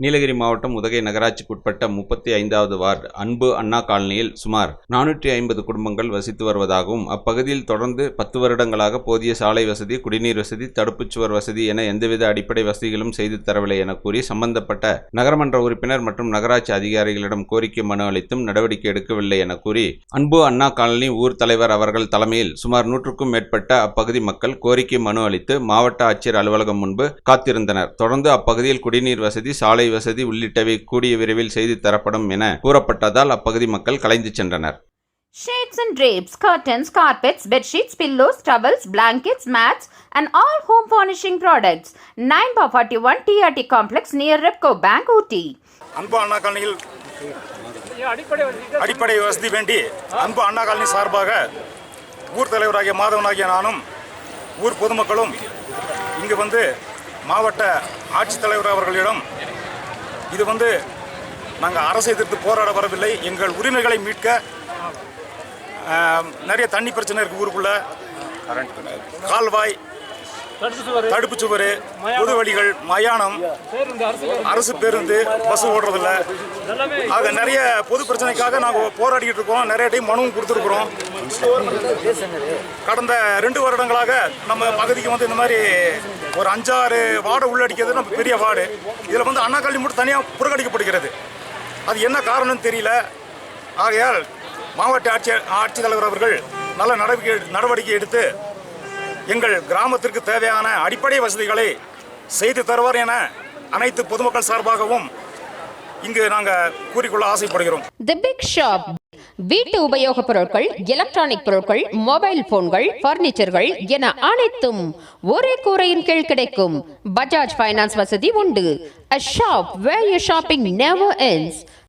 நீலகிரி மாவட்டம் உதகை நகராட்சிக்குட்பட்ட முப்பத்தி ஐந்தாவது வார்டு அன்பு அண்ணா காலனியில் சுமார் நானூற்றி ஐம்பது குடும்பங்கள் வசித்து வருவதாகவும் அப்பகுதியில் தொடர்ந்து பத்து வருடங்களாக போதிய சாலை வசதி குடிநீர் வசதி தடுப்புச் சுவர் வசதி என எந்தவித அடிப்படை வசதிகளும் செய்து தரவில்லை என கூறி சம்பந்தப்பட்ட நகரமன்ற உறுப்பினர் மற்றும் நகராட்சி அதிகாரிகளிடம் கோரிக்கை மனு அளித்தும் நடவடிக்கை எடுக்கவில்லை என கூறி அன்பு அண்ணா காலனி ஊர் தலைவர் அவர்கள் தலைமையில் சுமார் நூற்றுக்கும் மேற்பட்ட அப்பகுதி மக்கள் கோரிக்கை மனு அளித்து மாவட்ட ஆட்சியர் அலுவலகம் முன்பு காத்திருந்தனர். தொடர்ந்து அப்பகுதியில் குடிநீர் வசதி சாலை வசதி உள்ளிட்டவை கூடிய விரைவில் செய்து தரப்படும் என கூறப்பட்டதால் அப்பகுதி மக்கள் கலைந்து சென்றனர் Shades and drapes, curtains, carpets, bedsheets, pillows, towels, blankets, mats, and all home furnishing products. 9 by 41 TRT complex near Repco Bank, Ooty. அன்பு அண்ணா காலனியில் அடிப்படை வசதி வேண்டி அன்பு அண்ணா காலனி சார்பாக ஊர் தலைவராகிய மாதவனாகிய நானும் ஊர் பொதுமக்களும் இங்கு வந்து மாவட்ட ஆட்சித்தலைவர் அவர்களிடம் இது வந்து நாங்கள் அரசை எதிர்த்து போராட வரவில்லை. எங்கள் உரிமைகளை மீட்க நிறைய தண்ணி பிரச்சனை இருக்குது ஊருக்குள்ள. கால்வாய் தடுப்பு சுவர். பொது வழிகள் மயானம். அரசு பேருந்து பஸ் ஓடுறதில்ல. ஆக நிறைய பொது பிரச்சனைக்காக நாங்கள் போராடிக்கிட்டு இருக்கோம். நிறைய டைம் மனுவும் கொடுத்துருக்குறோம். கடந்த ரெண்டு வருடங்களாக நம்ம பகுதிக்கு வந்து இந்த மாதிரி ஒரு அஞ்சாறு வார்டை உள்ளடிக்கிறது நம்ம பெரிய வார்டு. இதில் வந்து அண்ணா கல்வி மட்டும் தனியாக புறக்கணிக்கப்படுகிறது. அது என்ன காரணம்னு தெரியல. ஆகையால் மாவட்ட ஆட்சி ஆட்சித்தலைவர் அவர்கள் நல்ல நடவடிக்கை நடவடிக்கை எடுத்து எங்கள் கிராமத்திற்கு தேவையான அடிப்படை வசதிகளை செய்து தருவார் என அனைத்து பொதுமக்கள் சார்பாகவும் இங்கு நாங்கள் கூறிக்கொள்ள ஆசைப்படுகிறோம். தி பிக் ஷாப் வீட்டு உபயோகப் பொருட்கள் எலக்ட்ரானிக் பொருட்கள் மொபைல் போன்கள் பர்னிச்சர்கள் என அனைத்தும் ஒரே கூரையின் கீழ் கிடைக்கும். பஜாஜ் ஃபைனான்ஸ் வசதி உண்டு. A shop where you shopping never ends